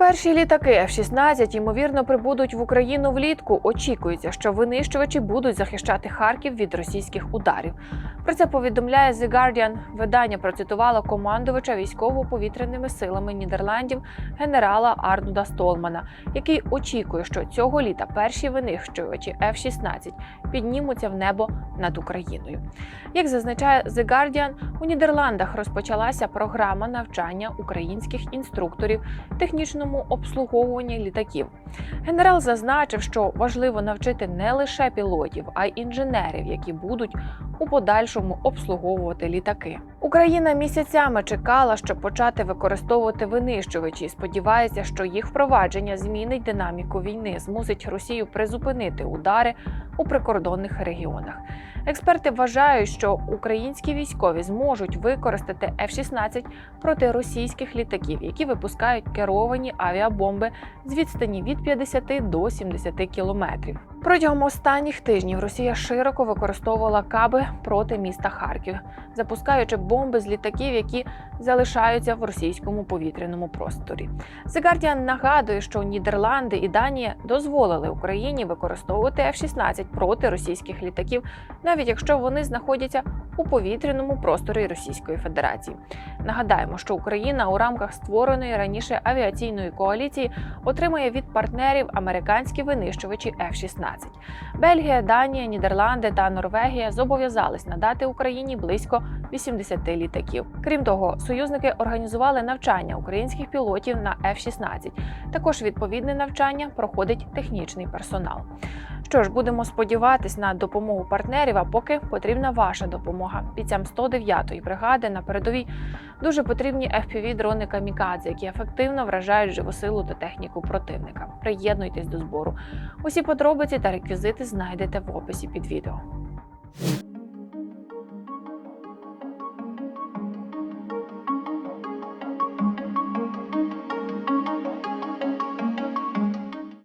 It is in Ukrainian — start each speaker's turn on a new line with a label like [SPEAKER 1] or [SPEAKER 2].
[SPEAKER 1] Перші літаки F-16, ймовірно, прибудуть в Україну влітку. Очікується, що винищувачі будуть захищати Харків від російських ударів. Про це повідомляє The Guardian. Видання процитувало командувача військово-повітряними силами Нідерландів генерала Арнуда Столмана, який очікує, що цього літа перші винищувачі F-16 піднімуться в небо над Україною. Як зазначає The Guardian, у Нідерландах розпочалася програма навчання українських інструкторів технічному обслуговуванні літаків. Генерал зазначив, що важливо навчити не лише пілотів, а й інженерів, які будуть у подальшому обслуговувати літаки. Україна місяцями чекала, щоб почати використовувати винищувачі. і Сподівається, що їх впровадження змінить динаміку війни, змусить Росію призупинити удари у прикордонних регіонах. Експерти вважають, що українські військові зможуть використати F-16 проти російських літаків, які випускають керовані авіабомби з відстані від 50 до 70 кілометрів. Протягом останніх тижнів Росія широко використовувала каби проти міста Харків, запускаючи бомби з літаків, які залишаються в російському повітряному просторі. The нагадує, що Нідерланди і Данія дозволили Україні використовувати F-16 проти російських літаків, навіть якщо вони знаходяться у повітряному просторі Російської Федерації. Нагадаємо, що Україна у рамках створеної раніше авіаційної коаліції отримує від партнерів американські винищувачі F-16. Бельгія, Данія, Нідерланди та Норвегія зобов'язались надати Україні близько 80 літаків. Крім того, союзники організували навчання українських пілотів на F-16. Також відповідне навчання проходить технічний персонал. Що ж, будемо сподіватись на допомогу партнерів, а поки потрібна ваша допомога. Бійцям 109-ї бригади на передовій дуже потрібні fpv дрони камікадзе, які ефективно вражають живу силу та техніку противника. Приєднуйтесь до збору. Усі подробиці та реквізити знайдете в описі під відео.